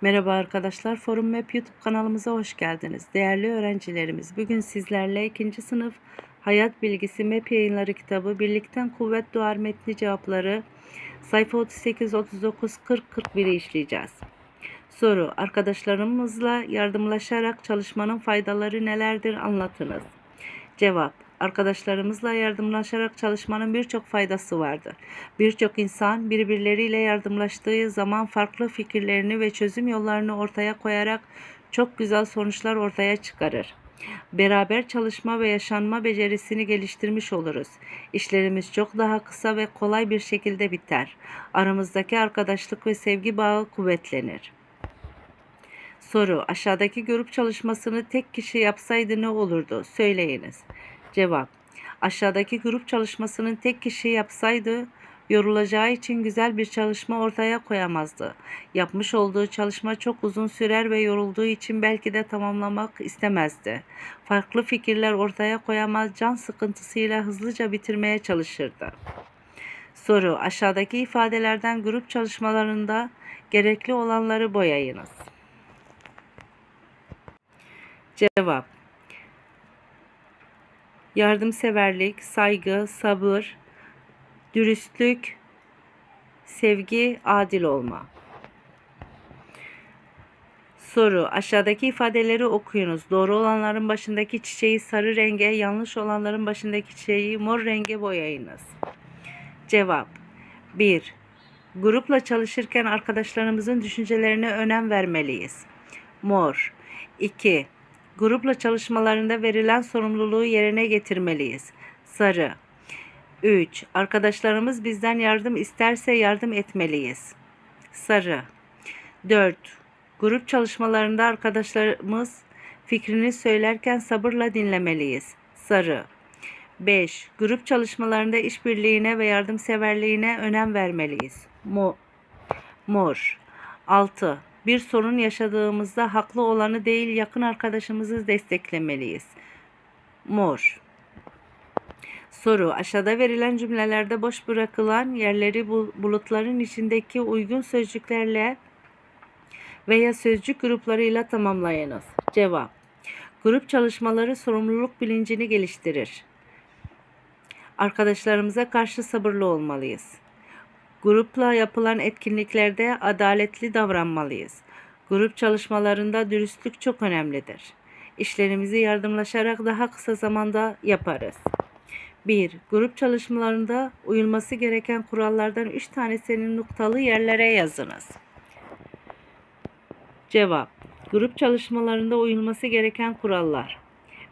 Merhaba arkadaşlar, Forum Map YouTube kanalımıza hoş geldiniz. Değerli öğrencilerimiz, bugün sizlerle 2. sınıf Hayat Bilgisi Map Yayınları kitabı Birlikten Kuvvet Doğar Metni Cevapları sayfa 38, 39, 40, 41'i işleyeceğiz. Soru, arkadaşlarımızla yardımlaşarak çalışmanın faydaları nelerdir anlatınız. Cevap, arkadaşlarımızla yardımlaşarak çalışmanın birçok faydası vardır. Birçok insan birbirleriyle yardımlaştığı zaman farklı fikirlerini ve çözüm yollarını ortaya koyarak çok güzel sonuçlar ortaya çıkarır. Beraber çalışma ve yaşanma becerisini geliştirmiş oluruz. İşlerimiz çok daha kısa ve kolay bir şekilde biter. Aramızdaki arkadaşlık ve sevgi bağı kuvvetlenir. Soru: Aşağıdaki grup çalışmasını tek kişi yapsaydı ne olurdu? Söyleyiniz. Cevap: Aşağıdaki grup çalışmasını tek kişi yapsaydı yorulacağı için güzel bir çalışma ortaya koyamazdı. Yapmış olduğu çalışma çok uzun sürer ve yorulduğu için belki de tamamlamak istemezdi. Farklı fikirler ortaya koyamaz, can sıkıntısıyla hızlıca bitirmeye çalışırdı. Soru: Aşağıdaki ifadelerden grup çalışmalarında gerekli olanları boyayınız. Cevap Yardımseverlik, saygı, sabır, dürüstlük, sevgi, adil olma. Soru: Aşağıdaki ifadeleri okuyunuz. Doğru olanların başındaki çiçeği sarı renge, yanlış olanların başındaki çiçeği mor renge boyayınız. Cevap 1. Grupla çalışırken arkadaşlarımızın düşüncelerine önem vermeliyiz. Mor 2. Grupla çalışmalarında verilen sorumluluğu yerine getirmeliyiz. Sarı 3. Arkadaşlarımız bizden yardım isterse yardım etmeliyiz. Sarı 4. Grup çalışmalarında arkadaşlarımız fikrini söylerken sabırla dinlemeliyiz. Sarı 5. Grup çalışmalarında işbirliğine ve yardımseverliğine önem vermeliyiz. Mo Mor 6. Bir sorun yaşadığımızda haklı olanı değil yakın arkadaşımızı desteklemeliyiz. Mor Soru: Aşağıda verilen cümlelerde boş bırakılan yerleri bulutların içindeki uygun sözcüklerle veya sözcük gruplarıyla tamamlayınız. Cevap: Grup çalışmaları sorumluluk bilincini geliştirir. Arkadaşlarımıza karşı sabırlı olmalıyız. Grupla yapılan etkinliklerde adaletli davranmalıyız. Grup çalışmalarında dürüstlük çok önemlidir. İşlerimizi yardımlaşarak daha kısa zamanda yaparız. 1. Grup çalışmalarında uyulması gereken kurallardan 3 tanesini noktalı yerlere yazınız. Cevap: Grup çalışmalarında uyulması gereken kurallar.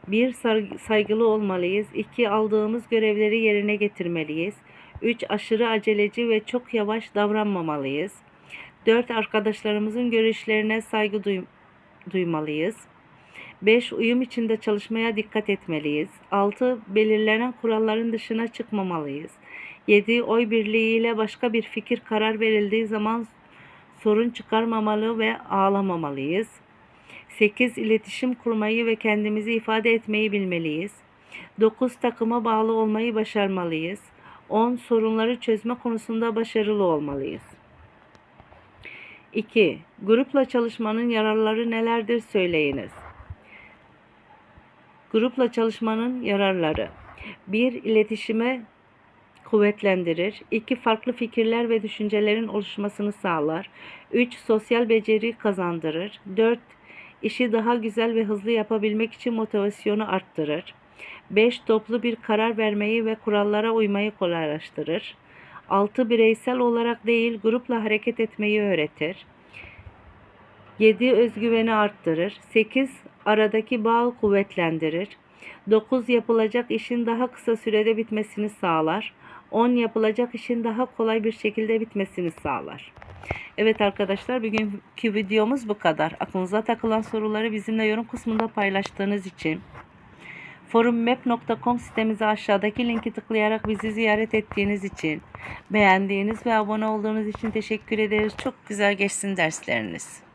1. Saygılı olmalıyız. 2. Aldığımız görevleri yerine getirmeliyiz. 3. Aşırı aceleci ve çok yavaş davranmamalıyız. 4. Arkadaşlarımızın görüşlerine saygı duy duymalıyız. 5. Uyum içinde çalışmaya dikkat etmeliyiz. 6. Belirlenen kuralların dışına çıkmamalıyız. 7. Oy birliğiyle başka bir fikir karar verildiği zaman sorun çıkarmamalı ve ağlamamalıyız. 8. İletişim kurmayı ve kendimizi ifade etmeyi bilmeliyiz. 9. Takıma bağlı olmayı başarmalıyız. 10. Sorunları çözme konusunda başarılı olmalıyız. 2. Grupla çalışmanın yararları nelerdir söyleyiniz. Grupla çalışmanın yararları 1. İletişime kuvvetlendirir. 2. Farklı fikirler ve düşüncelerin oluşmasını sağlar. 3. Sosyal beceri kazandırır. 4. İşi daha güzel ve hızlı yapabilmek için motivasyonu arttırır. 5. Toplu bir karar vermeyi ve kurallara uymayı kolaylaştırır. 6. Bireysel olarak değil grupla hareket etmeyi öğretir. 7. Özgüveni arttırır. 8. Aradaki bağ kuvvetlendirir. 9. Yapılacak işin daha kısa sürede bitmesini sağlar. 10. Yapılacak işin daha kolay bir şekilde bitmesini sağlar. Evet arkadaşlar bugünkü videomuz bu kadar. Aklınıza takılan soruları bizimle yorum kısmında paylaştığınız için forummap.com sitemize aşağıdaki linki tıklayarak bizi ziyaret ettiğiniz için beğendiğiniz ve abone olduğunuz için teşekkür ederiz. Çok güzel geçsin dersleriniz.